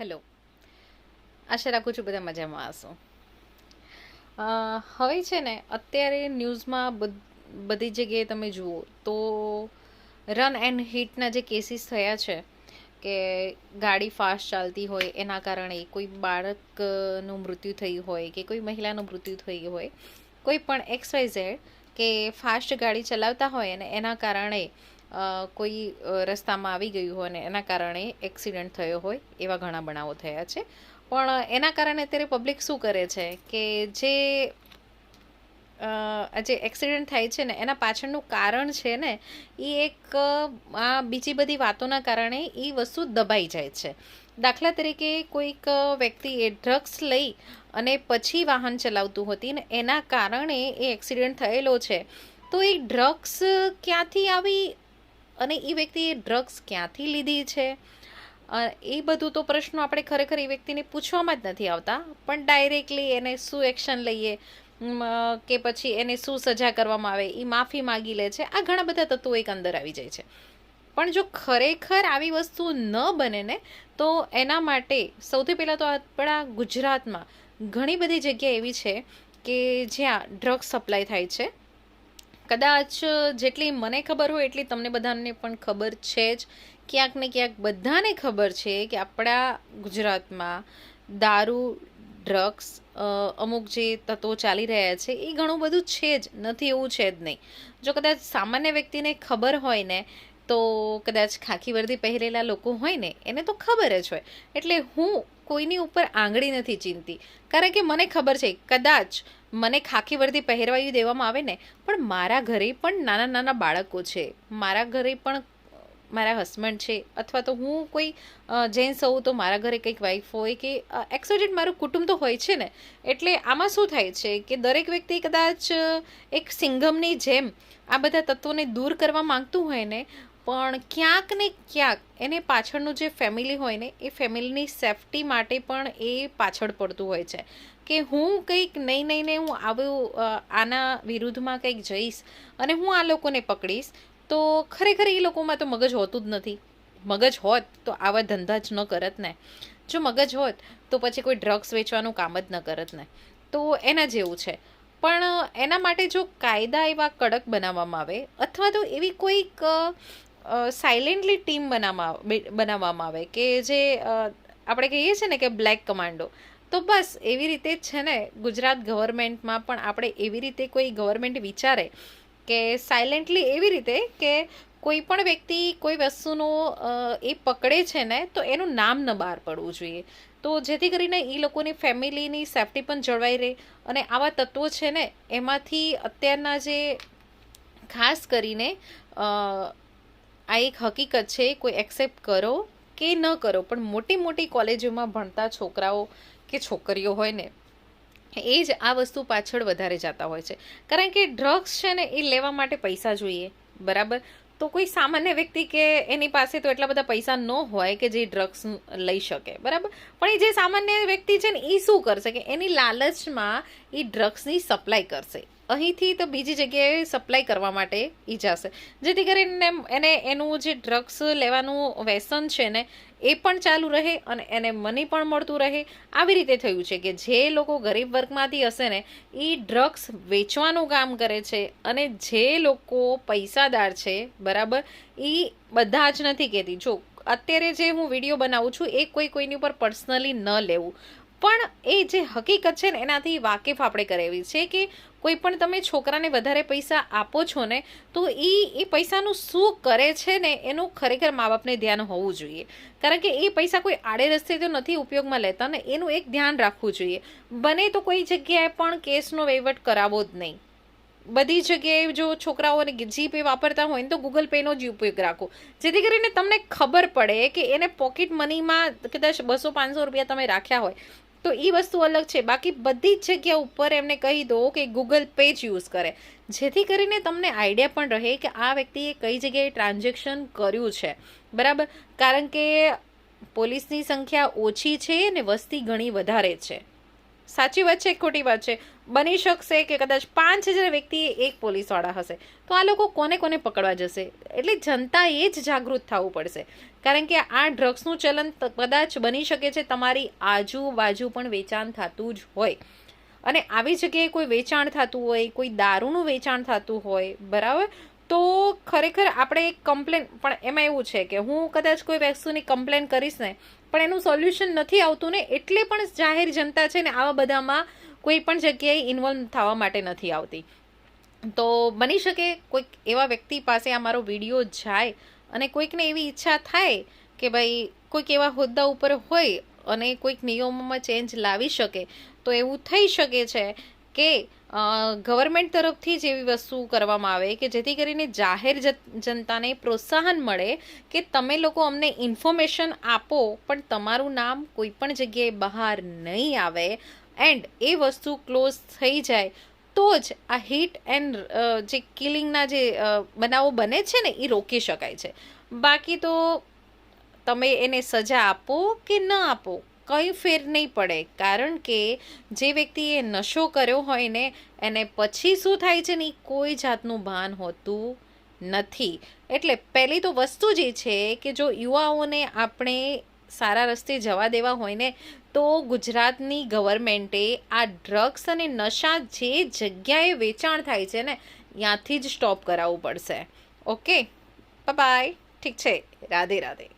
Hello. આશા રાખું છું બધા મજામાં હશો. હવે છે ને, અત્યારે ન્યૂઝમાં બધ- જગ્યાએ તમે જુઓ તો રન એન્ડ હિટના જે કેસીસ થયા છે, કે ગાડી ફાસ્ટ ચાલતી હોય, એના કારણે કોઈ બાળકનું મૃત્યુ થયું હોય, કે કોઈ મહિલાનું મૃત્યુ થયું હોય, કોઈ પણ એક્સ વાય ઝેડ કે ફાસ્ટ ગાડી ચલાવતા હોય અને એના કારણે કોઈ રસ્તામાં આવી ગયું હોય અને એના કારણે એક્સિડન્ટ થયો હોય એવા ઘણા બનાવો થયા છે. પણ એના કારણે અત્યારે પબ્લિક શું કરે છે કે જે જે એક્સિડન્ટ થાય છે ને એના પાછળનું કારણ છે ને એ એક આ બીજી બધી વાતોના કારણે એ વસ્તુ દબાઈ જાય છે. દાખલા તરીકે કોઈક વ્યક્તિ એ ડ્રગ્સ લઈ અને પછી વાહન ચલાવતું હતી ને એના કારણે એ એક્સિડન્ટ થયેલો છે. તો એ ડ્રગ્સ ક્યાંથી આવી? અને એ વ્યક્તિએ ડ્રગ્સ ક્યાંથી લીધી છે? એ બધું તો પ્રશ્નો આપણે ખરેખર એ વ્યક્તિને પૂછવામાં જ નથી આવતા. પણ ડાયરેક્ટલી એને શું એક્શન લઈએ કે પછી એને શું સજા કરવામાં આવે એ માફી માગી લે છે. આ ઘણા બધા તત્વો એક અંદર આવી જાય છે. પણ જો ખરેખર આવી વસ્તુ ન બને ને, તો એના માટે સૌથી પહેલાં તો આપણા ગુજરાતમાં ઘણી બધી જગ્યા એવી છે કે જ્યાં ડ્રગ્સ સપ્લાય થાય છે. કદાચ જેટલી મને ખબર હોય એટલી તમને બધાને પણ ખબર છે જ. ક્યાંક ને ક્યાંક બધાને ખબર છે કે આપણા ગુજરાતમાં દારૂ, ડ્રગ્સ અમુક જે તત્વો ચાલી રહ્યા છે, એ ઘણું બધું છે જ. નથી, એવું છે જ નહીં. જો કદાચ સામાન્ય વ્યક્તિને ખબર હોય ને, તો કદાચ ખાખી વર્દી પહેરેલા લોકો હોય ને, એને તો ખબર જ હોય. એટલે હું કોઈની ઉપર આંગળી નથી ચીનતી કારણ કે મને ખબર છે, કદાચ મને ખાખી વર્દી પહેરવાવી દેવામાં આવે ને, પણ મારા ઘરે પણ નાના નાના બાળકો છે. મારા ઘરે પણ, મારા હસબન્ડ છે. અથવા તો હું કોઈ જેન્ટ્સ હોઉં તો મારા ઘરે કંઈક વાઈફ હોય કે એક્સોજેટ મારું કુટુંબ તો હોય છે ને. એટલે આમાં શું થાય છે કે દરેક વ્યક્તિ કદાચ એક સિંઘમની જેમ આ બધા તત્વોને દૂર કરવા માંગતું હોય ને પણ ક્યાંક ને ક્યાંક એને પાછળનું જે ફેમિલી હોય ને, એ ફેમિલીની સેફટી માટે પણ એ પાછળ પડતું હોય છે. કે હું કંઈક નહીં નહીં ને હું આવું આના વિરુદ્ધમાં કંઈક જઈશ અને હું આ લોકોને પકડીશ, તો ખરેખર એ લોકોમાં તો મગજ હોતું જ નથી. મગજ હોત તો આવા ધંધા જ ન કરત ને. જો મગજ હોત તો પછી કોઈ ડ્રગ્સ વેચવાનું કામ જ ન કરત ને. તો એના જેવું છે. પણ એના માટે જો કાયદા એવા કડક બનાવવામાં આવે, અથવા તો એવી કોઈક સાયલેન્ટલી ટીમ બનાવવામાં બનાવવામાં આવે કે જે આપણે કહીએ છીએ ને કે બ્લેક કમાન્ડો તો બસ, એવી રીતે જ છે ને, ગુજરાત ગવર્મેન્ટમાં પણ આપણે એવી રીતે કોઈ ગવર્મેન્ટ વિચારે કે સાયલેન્ટલી એવી રીતે કે કોઈ પણ વ્યક્તિ કોઈ વસ્તુનો એ પકડે છે ને, તો એનું નામ ન બહાર પડવું જોઈએ. તો જેથી કરીને એ લોકોની ફેમિલીની સેફટી પણ જળવાઈ રહે અને આવા તત્વો છે ને, એમાંથી અત્યારના જે ખાસ કરીને આ એક હકીકત છે, કોઈ એક્સેપ્ટ કરો કે ન કરો, પણ મોટી મોટી કોલેજોમાં ભણતા છોકરાઓ કે છોકરીઓ હોય ને, એ જ આ વસ્તુ પાછળ વધારે જતા હોય છે. કારણ કે ડ્રગ્સ છે ને, એ લેવા માટે પૈસા જોઈએ, બરાબર? તો કોઈ સામાન્ય વ્યક્તિ કે એની પાસે તો એટલા બધા પૈસા ન હોય કે જે ડ્રગ્સ લઈ શકે, બરાબર? પણ એ જે સામાન્ય વ્યક્તિ છે ને, એ શું કરશે કે એની લાલચમાં એ ડ્રગ્સની સપ્લાય કરશે. અહીંથી તો બીજી જગ્યાએ સપ્લાય કરવા માટે ઈજાશે જેથી કરીને એને એનું જે ડ્રગ્સ લેવાનું વ્યસન છે ને, એ પણ ચાલુ રહે અને એને મની પણ મળતું રહે. આવી રીતે થયું છે કે જે લોકો ગરીબ વર્ગમાંથી હશે ને એ ડ્રગ્સ વેચવાનું કામ કરે છે અને જે લોકો પૈસાદાર છે, બરાબર એ બધા જ નથી કહેતી. જો અત્યારે જે હું વીડિયો બનાવું છું, એ કોઈ કોઈની ઉપર પર્સનલી ન લેવું. પણ એ જે હકીકત છે ને, એનાથી વાકેફ આપણે કરાવી છે કે કોઈ પણ તમે છોકરાને વધારે પૈસા આપો છો ને, તો એ એ પૈસાનું શું કરે છે ને, એનું ખરેખર મા બાપને ધ્યાન હોવું જોઈએ. કારણ કે એ પૈસા કોઈ આડે રસ્તે તો નથી ઉપયોગમાં લેતા ને, એનું એક ધ્યાન રાખવું જોઈએ. બને તો કોઈ જગ્યાએ પણ કેસનો વહીવટ કરાવવો જ નહીં. બધી જગ્યાએ જો છોકરાઓને જીપે વાપરતા હોય ને, તો ગૂગલ પેનો જ ઉપયોગ રાખો. જેથી કરીને તમને ખબર પડે કે એને પોકેટ મનીમાં કદાચ બસો પાંચસો રૂપિયા તમે રાખ્યા હોય તો એ વસ્તુ અલગ છે. બાકી બધી જ જગ્યા ઉપર એમને કહી દો કે ગૂગલ પે જ યુઝ કરે. જેથી કરીને તમને આઈડિયા પણ રહે કે આ વ્યક્તિએ કઈ જગ્યાએ ટ્રાન્ઝેક્શન કર્યું છે. બરાબર? કારણ કે પોલીસની સંખ્યા ઓછી છે ને વસ્તી ઘણી વધારે છે. સાચી વાત છે ખોટી વાત છે. બની શકશે કે કદાચ પાંચ હજાર વ્યક્તિ એક પોલીસવાળા હશે. તો આ લોકો કોને કોને પકડવા જશે? એટલે જનતાએ જ જાગૃત થવું પડશે. કારણ કે આ ડ્રગ્સનું ચલન કદાચ બની શકે છે, તમારી આજુબાજુ પણ વેચાણ થતું જ હોય. અને આવી જગ્યાએ કોઈ વેચાણ થતું હોય, કોઈ દારૂનું વેચાણ થતું હોય, બરાબર? તો ખરેખર આપણે એક કમ્પ્લેન પણ એમાં એવું છે કે હું કદાચ કોઈ વસ્તુની કમ્પ્લેન કરીશ ને, પણ એનું સોલ્યુશન નથી આવતું ને, એટલે પણ જાહેર જનતા છે ને, આવા બધામાં કોઈ પણ જગ્યાએ ઇન્વોલ્વ થવા માટે નથી આવતી. તો બની શકે કોઈક એવા વ્યક્તિ પાસે આ મારો વીડિયો જાય અને કોઈકને એવી ઈચ્છા થાય કે ભાઈ કોઈક એવા હોદ્દા ઉપર હોય અને કોઈક નિયમોમાં ચેન્જ લાવી શકે, તો એવું થઈ શકે છે કે ગવર્મેન્ટ તરફથી જ એવી વસ્તુ કરવામાં આવે કે જેથી કરીને જાહેર જનતાને પ્રોત્સાહન મળે કે તમે લોકો અમને ઇન્ફોર્મેશન આપો, પણ તમારું નામ કોઈ પણ જગ્યાએ બહાર નહીં આવે. એન્ડ એ વસ્તુ ક્લોઝ થઈ જાય, તો જ આ હિટ એન્ડ જે કિલિંગના જે બનાવો બને છે ને એ રોકી શકાય છે. બાકી તો તમે એને સજા આપો કે ન આપો? કંઈ ફેર નહીં પડે. કારણ કે જે વ્યક્તિએ નશો કર્યો હોય ને, એને પછી શું થાય છે ને કોઈ જાતનું ભાન હોતું નથી. એટલે પહેલી તો વસ્તુ જ એ છે કે જો યુવાઓને આપણે સારા રસ્તે જવા દેવા હોય ને, તો ગુજરાતની ગવર્મેન્ટે આ ડ્રગ્સ અને નશા જે જગ્યાએ વેચાણ થાય છે ને, ત્યાંથી જ સ્ટોપ કરાવવું પડશે. ઓકે? બાય ઠીક છે. રાધે રાધે